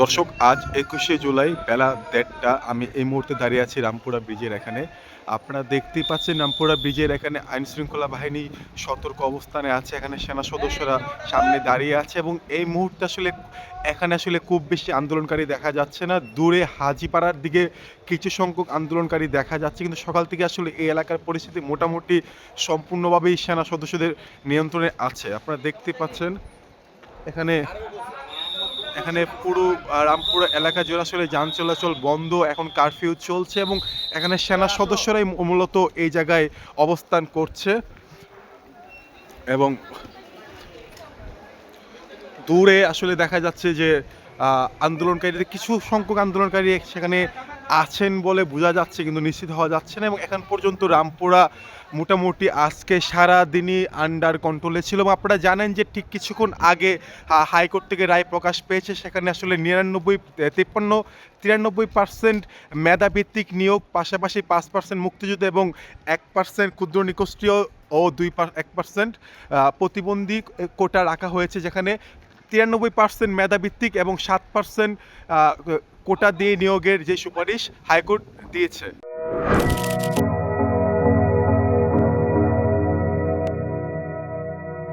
দর্শক, আজ একুশে জুলাই, বেলা দেড়টা, আমি এই মুহূর্তে দাঁড়িয়ে আছি রামপুরা ব্রিজের এখানে। আপনারা দেখতেই পাচ্ছেন রামপুরা ব্রিজের এখানে আইন শৃঙ্খলা বাহিনী সতর্ক অবস্থানে আছে, এখানে সেনা সদস্যরা সামনে দাঁড়িয়ে আছে এবং এই মুহূর্তে আসলে, এখানে আসলে খুব বেশি আন্দোলনকারী দেখা যাচ্ছে না। দূরে হাজিপাড়ার দিকে কিছু সংখ্যক আন্দোলনকারী দেখা যাচ্ছে, কিন্তু সকাল থেকে আসলে এই এলাকার পরিস্থিতি মোটামুটি সম্পূর্ণভাবেই সেনা সদস্যদের নিয়ন্ত্রণে আছে। আপনারা দেখতে পাচ্ছেন, এখানে এখানে পুরো রামপুর এলাকা জুড়ে আসলে যান চলাচল বন্ধ, এখন কারফিউ চলছে এবং এখানে সেনা সদস্যরাই মূলত এই জায়গায় অবস্থান করছে। এবং দূরে আসলে দেখা যাচ্ছে যে আন্দোলনকারীদের, কিছু সংখ্যক আন্দোলনকারী সেখানে আছেন বলে বোঝা যাচ্ছে, কিন্তু নিশ্চিত হওয়া যাচ্ছে না। এবং এখন পর্যন্ত রামপুরা মোটামুটি আজকে সারা দিনই আন্ডার কন্ট্রোলে ছিল। এবং আপনারা জানেন যে ঠিক কিছুক্ষণ আগে হাইকোর্ট থেকে রায় প্রকাশ পেয়েছে। সেখানে আসলে নিরানব্বই তিপ্পান্ন, তিরানব্বই পার্সেন্ট মেধাভিত্তিক নিয়োগ, পাশাপাশি পাঁচ পার্সেন্ট মুক্তিযুদ্ধ এবং এক পার্সেন্ট ক্ষুদ্র নিকোষ্ঠীয় ও দুই এক পার্সেন্ট প্রতিবন্ধী কোটা রাখা হয়েছে। যেখানে তিরানব্বই পার্সেন্ট মেধাভিত্তিক এবং সাত পার্সেন্ট কোটা দিয়ে নিয়োগের যে সুপারিশ হাইকোর্ট দিয়েছে।